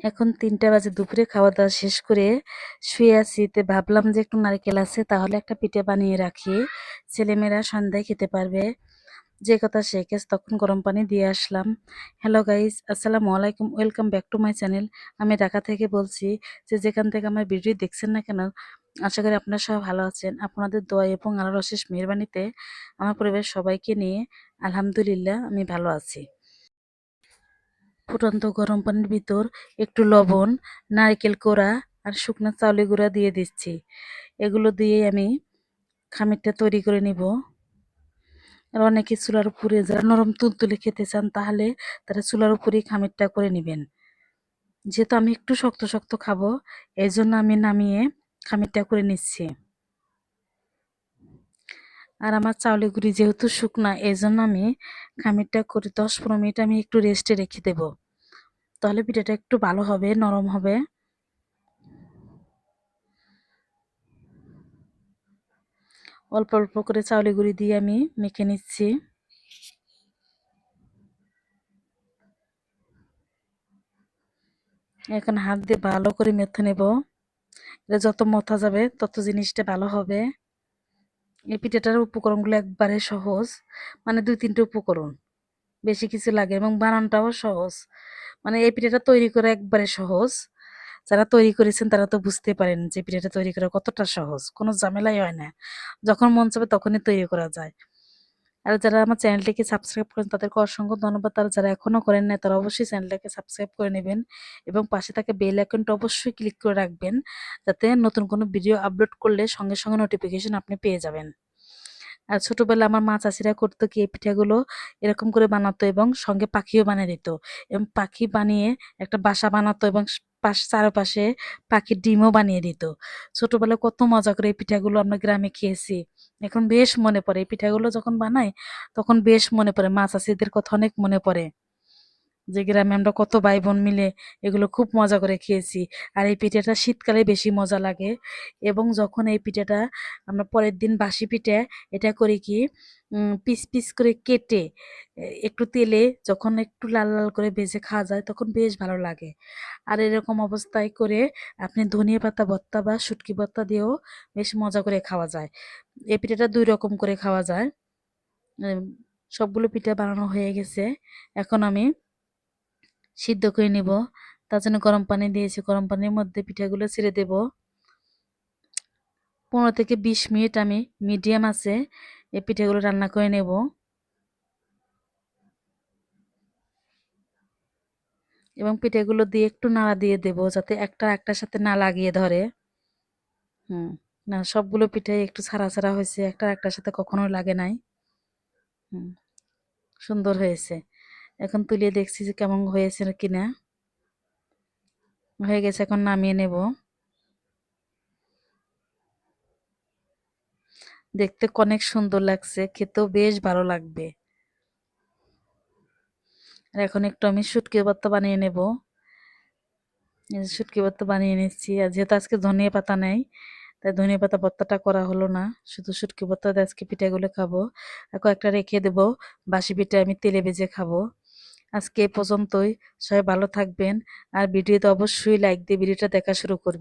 এখন তিনটা বাজে, দুপুরে খাওয়া দাওয়া শেষ করে শুয়ে আছি। তে ভাবলাম যে একটু নারকেল আছে, তাহলে একটা পিঠে বানিয়ে রাখি। ছেলেমেয়েরা সন্ধ্যায় খেতে পারবে। যে কথা সে কেস তখন গরম পানি দিয়ে আসলাম। হ্যালো গাইজ আসসালামু আলাইকুম welcome back to my channel আমি ঢাকা থেকে বলছি যে যেখান থেকে আমার ভিডিও দেখছেন না কেন, আশা করি আপনারা সবাই ভালো আছেন। আপনাদের দোয়া এবং আল্লাহর অশেষ মেহরবানিতে আমার পরিবারের সবাইকে নিয়ে আলহামদুলিল্লাহ আমি ভালো আছি। ফুটন্ত গরম পানির ভিতর একটু লবণ, নারকেল কোড়া আর শুকনো চাউলের গুঁড়া দিয়ে দিচ্ছি। এগুলো দিয়ে আমি খামিরটা তৈরি করে নিব। আর অনেকে চুলার উপরে যারা নরম তুলতুলে খেতে চান, তাহলে তারা চুলার উপরেই খামিরটা করে নেবেন। যেহেতু আমি একটু শক্ত শক্ত খাব এই জন্য আমি নামিয়ে খামিরটা করে নিচ্ছি। আর আমার চাউলের গুঁড়ি যেহেতু শুকনা এই জন্য আমি খামিরটা করে দশ পনেরো মিনিট আমি একটু রেস্টে রেখে দেব। তাহলে পিঠাটা একটু ভালো হবে, নরম হবে। অল্প অল্প করে চাউলের গুঁড়ি দিয়ে আমি মেখে নিচ্ছি। এখন হাত দিয়ে ভালো করে মেথে নেব। এটা যত মথা যাবে, তত জিনিসটা ভালো হবে। এই পিঠাটার উপকরণগুলো একবারে সহজ মানে দুই তিনটে উপকরণ। বেশি কিছু লাগে এবং বানানটাও সহজ। মানে এই পিঠাটা তৈরি করা একবারে সহজ। যারা তৈরি করেছেন তারা তো বুঝতে পারেন যে পিঠাটা তৈরি করা কতটা সহজ, কোনো ঝামেলাই হয় না। যখন মন চাবে তখনই তৈরি করা যায়। আর যারা আমার চ্যানেলটিকে সাবস্ক্রাইব করেন তাদেরকে অসংখ্য ধন্যবাদ। তারা যারা এখনও করেন না তারা অবশ্যই চ্যানেলটাকে সাবস্ক্রাইব করে নেবেন এবং পাশে থাকা বেল আইকনটা অবশ্যই ক্লিক করে রাখবেন, যাতে নতুন কোনো ভিডিও আপলোড করলে সঙ্গে সঙ্গে নোটিফিকেশন আপনি পেয়ে যাবেন। আর ছোটবেলা আমার মা চাষিরা করতো কি, এই পিঠাগুলো এরকম করে বানাতো এবং সঙ্গে পাখিও বানিয়ে দিত। এবং পাখি বানিয়ে একটা বাসা বানাতো এবং পাশ, চারপাশে পাখির ডিমও বানিয়ে দিত। ছোটবেলায় কত মজা করে এই পিঠাগুলো আমরা গ্রামে খেয়েছি। এখন বেশ মনে পড়ে। এই পিঠাগুলো যখন বানাই তখন বেশ মনে পড়ে। মা চাষিদের কথা অনেক মনে পড়ে। যে গ্রামে আমরা কত ভাই বোন মিলে এগুলো খুব মজা করে খেয়েছি। আর এই পিঠাটা শীতকালে বেশি মজা লাগে। এবং যখন এই পিঠাটা আমরা পরের দিন বাসি পিঠে এটা করি কি পিস পিস করে কেটে একটু তেলে যখন একটু লাল লাল করে ভেজে খাওয়া যায় তখন বেশ ভালো লাগে। আর এরকম অবস্থায় করে আপনি ধনিয়া পাতা, ভর্তা বা শুটকি ভর্তা দিয়েও বেশ মজা করে খাওয়া যায়। এই পিঠাটা দুই রকম করে খাওয়া যায়। সবগুলো পিঠা বানানো হয়ে গেছে। এখন আমি সিদ্ধ করে নিব। তার জন্য গরম পানি দিয়েছি, গরম পানির মধ্যে পিঠাগুলো ছেড়ে দেব। পনেরো থেকে বিশ মিনিট আমি মিডিয়াম আছে এই পিঠাগুলো রান্না করে নেব। এবং পিঠাগুলো দিয়ে একটু নাড়া দিয়ে দেব, যাতে একটা একটার সাথে না লাগিয়ে ধরে। হুম, না, সবগুলো পিঠাই একটু ছাড়া ছাড়া হয়েছে, একটা একটার সাথে কখনো লাগে নাই। হুম, সুন্দর হয়েছে। এখন তুলিয়ে দেখছি যে কেমন হয়েছে কিনা। হয়ে গেছে, এখন নামিয়ে নেব। দেখতে অনেক সুন্দর লাগছে, খেতেও বেশ ভালো লাগবে। আর এখন একটু আমি শুটকি ভর্তা বানিয়ে নেব। শুটকি ভর্তা বানিয়ে নিচ্ছি, আর যেহেতু আজকে ধনিয়া পাতা নেই, তাই ধনিয়া পাতা ভর্তাটা করা হলো না। শুধু শুটকি ভর্তা আজকে পিঠাগুলো খাব। আর কয়েকটা রেখে দেবো, বাসি পিঠা আমি তেলে ভেজে খাব। আজকে এ পর্যন্তই। সবাই ভালো থাকবেন। আর ভিডিওতে অবশ্যই লাইক দিয়ে ভিডিওটা দেখা শুরু করবেন।